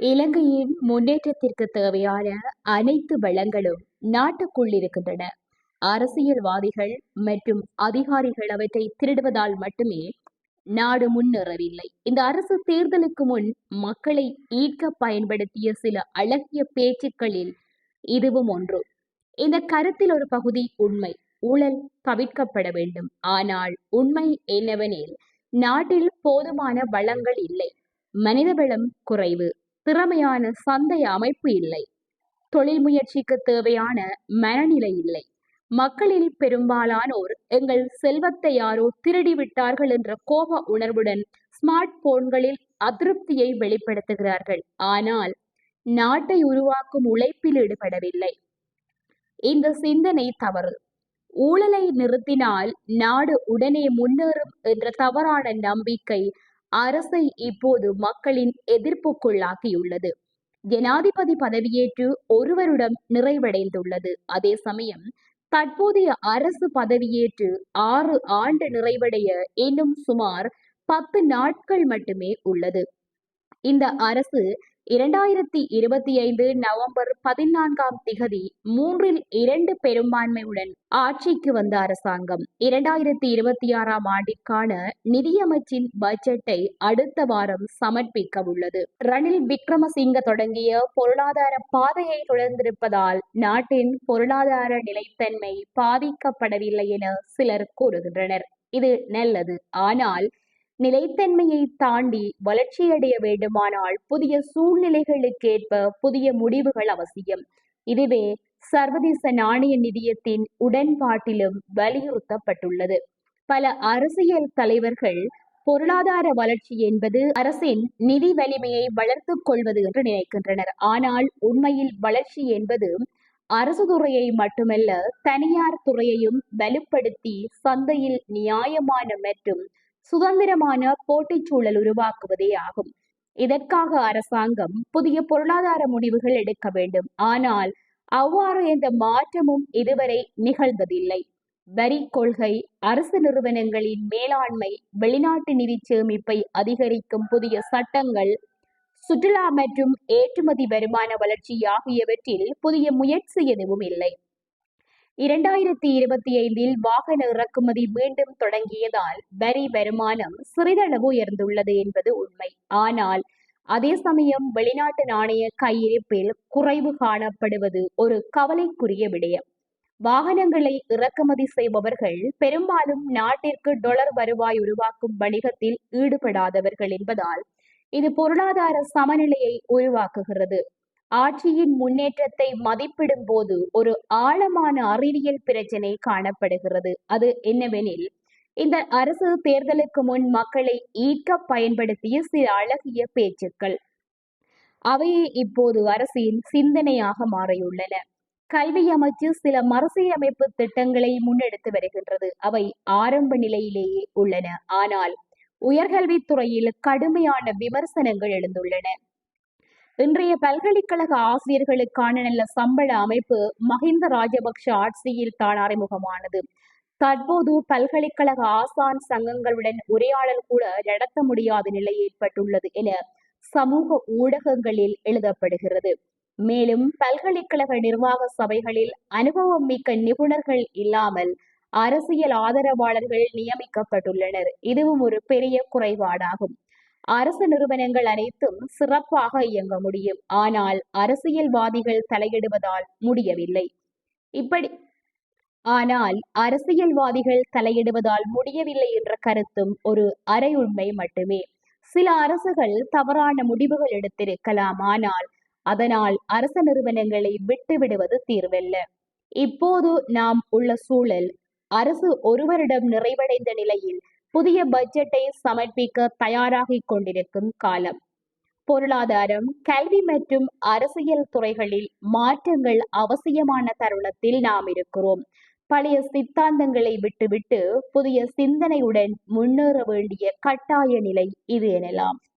இலங்கையின் முன்னேற்றத்திற்கு தேவையான அனைத்து வளங்களும் நாட்டுக்குள் இருக்கின்றன. அரசியல்வாதிகள் மற்றும் அதிகாரிகள் அவற்றை திருடுவதால் மட்டுமே நாடு முன்னேறவில்லை. இந்த அரசு தேர்தலுக்கு முன் மக்களை ஈர்க்க பயன்படுத்திய சில அழகிய பேச்சுக்களில் இதுவும் ஒன்று. இந்த கருத்தில் ஒரு பகுதி உண்மை. ஊழல் தவிர்க்கப்பட வேண்டும். ஆனால் உண்மை என்னவெனில் நாட்டில் போதுமான வளங்கள் இல்லை. மனித வளம் குறைவு. திறமையான சந்தை அமைப்பு இல்லை. தொழில் முயற்சிக்கு தேவையான மனநிலை இல்லை. மக்களில் பெரும்பாலானோர் எங்கள் செல்வத்தை யாரோ திருடி விட்டார்கள் என்ற கோப உணர்வுடன் ஸ்மார்ட் போன்களில் அதிருப்தியை வெளிப்படுத்துகிறார்கள். ஆனால் நாட்டை உருவாக்கும் உழைப்பில் ஈடுபடவில்லை. இந்த சிந்தனை தவறு. ஊழலை நிறுத்தினால் நாடு உடனே முன்னேறும் என்ற தவறான நம்பிக்கை அரசை இப்போது மக்களின் எதிர்ப்புக்குள்ளாக்கியுள்ளது. ஜனாதிபதி பதவியேற்று ஒருவருடம் நிறைவடைந்துள்ளது. அதே சமயம் தற்போதைய அரசு பதவியேற்று ஆறு ஆண்டு நிறைவடைய இன்னும் சுமார் பத்து நாட்கள் மட்டுமே உள்ளது. இந்த அரசு இரண்டாயிரத்தி இருபத்தி ஐந்து நவம்பர் பதினான்காம் திகதி மூன்றில் இரண்டு பெரும்பான்மையுடன் ஆட்சிக்கு வந்த அரசாங்கம். இரண்டாயிரத்தி இருபத்தி ஆறாம் ஆண்டிற்கான நிதியமைச்சின் பட்ஜெட்டை அடுத்த வாரம் சமர்ப்பிக்க உள்ளது ரணில் விக்ரமசிங்க தொடங்கிய பொருளாதார பாதையை தொடர்ந்திருப்பதால் நாட்டின் பொருளாதார நிலைத்தன்மை பாதிக்கப்படவில்லை என சிலர் கூறுகின்றனர். இது நல்லது. ஆனால் நிலைத்தன்மையை தாண்டி வளர்ச்சியடைய வேண்டுமானால் புதிய சூழ்நிலைகளுக்கேற்ப புதிய முடிவுகள் அவசியம். இதுவே சர்வதேச நாணய நிதியத்தின் உடன்பாட்டிலும் வலியுறுத்தப்பட்டுள்ளது. பல அரசியல் தலைவர்கள் பொருளாதார வளர்ச்சி என்பது அரசின் நிதி வலிமையை வளர்த்துக் கொள்வது என்று நினைக்கின்றனர். ஆனால் உண்மையில் வளர்ச்சி என்பது அரசு துறையை மட்டுமல்ல தனியார் துறையையும் வலுப்படுத்தி சந்தையில் நியாயமான மற்றும் சுதந்திரமான போட்டிச் சூழல் உருவாக்குவதே ஆகும். இதற்காக அரசாங்கம் புதிய பொருளாதார முடிவுகள் எடுக்க வேண்டும். ஆனால் அவ்வாறு எந்த மாற்றமும் இதுவரை நிகழ்ந்ததில்லை. வரி கொள்கை அரசு நிறுவனங்களின் மேலாண்மை வெளிநாட்டு நிதி சேமிப்பை அதிகரிக்கும் புதிய சட்டங்கள் சுற்றுலா மற்றும் ஏற்றுமதி வருமான வளர்ச்சி ஆகியவற்றில் புதிய முயற்சி எதுவும் இல்லை. இரண்டாயிரத்தி இருபத்தி ஐந்தில் வாகன இறக்குமதி மீண்டும் தொடங்கியதால் வரி வருமானம் சிறிதளவு உயர்ந்துள்ளது என்பது உண்மை. ஆனால் அதே சமயம் வெளிநாட்டு நாணய கையிருப்பில் குறைவு காணப்படுவது ஒரு கவலைக்குரிய விடயம். வாகனங்களை இறக்குமதி செய்பவர்கள் பெரும்பாலும் நாட்டிற்கு டொலர் வருவாய் உருவாக்கும் வணிகத்தில் ஈடுபடாதவர்கள் என்பதால் இது பொருளாதார சமநிலையை உருவாக்குகிறது. ஆட்சியின் முன்னேற்றத்தை மதிப்பிடும் போது ஒரு ஆழமான அறிவியல் பிரச்சனை காணப்படுகிறது. அது என்னவெனில் இந்த அரசு தேர்தலுக்கு முன் மக்களை ஈர்க்க பயன்படுத்திய சில அழகிய பேச்சுக்கள். அவையே இப்போது அரசின் சிந்தனையாக மாறியுள்ளன. கல்வி அமைச்சு சில மறுசீரமைப்பு திட்டங்களை முன்னெடுத்து வருகின்றது. அவை ஆரம்ப நிலையிலேயே உள்ளன. ஆனால் உயர்கல்வித்துறையில் கடுமையான விமர்சனங்கள் எழுந்துள்ளன. இன்றைய பல்கலைக்கழக ஆசிரியர்களுக்கான நல்ல சம்பள அமைப்பு மஹிந்த ராஜபக்ஷ ஆட்சியில் தான் அறிமுகமானது. தற்போது பல்கலைக்கழக ஆசான் சங்கங்களுடன் உரையாடல் கூட நடத்த முடியாத நிலை ஏற்பட்டுள்ளது என சமூக ஊடகங்களில் எழுதப்படுகிறது. மேலும் பல்கலைக்கழக நிர்வாக சபைகளில் அனுபவம் மிக்க நிபுணர்கள் இல்லாமல் அரசியல் ஆதரவாளர்கள் நியமிக்கப்பட்டுள்ளனர். இதுவும் ஒரு பெரிய குறைபாடாகும். அரசு நிறுவனங்கள் அனைத்தும் சிறப்பாக இயங்க முடியும். ஆனால் அரசியல்வாதிகள் தலையிடுவதால் முடியவில்லை. இப்படி ஆனால் அரசியல்வாதிகள் தலையிடுவதால் முடியவில்லை என்ற கருத்தும் ஒரு அரை உண்மை மட்டுமே. சில அரசுகள் தவறான முடிவுகள் எடுத்திருக்கலாம். ஆனால் அதனால் அரச நிறுவனங்களை விட்டு விடுவது தீர்வல்ல. இப்போது நாம் உள்ள சூழல் அரசு ஒருவரிடம் நிறைவடைந்த நிலையில் புதிய பட்ஜெட்டை சமர்ப்பிக்க தயாராகிக் கொண்டிருக்கும் காலம். பொருளாதாரம் கல்வி மற்றும் அரசியல் துறைகளில் மாற்றங்கள் அவசியமான தருணத்தில் நாம் இருக்கிறோம். பழைய சித்தாந்தங்களை விட்டுவிட்டு புதிய சிந்தனையுடன் முன்னேற வேண்டிய கட்டாய நிலை இது எனலாம்.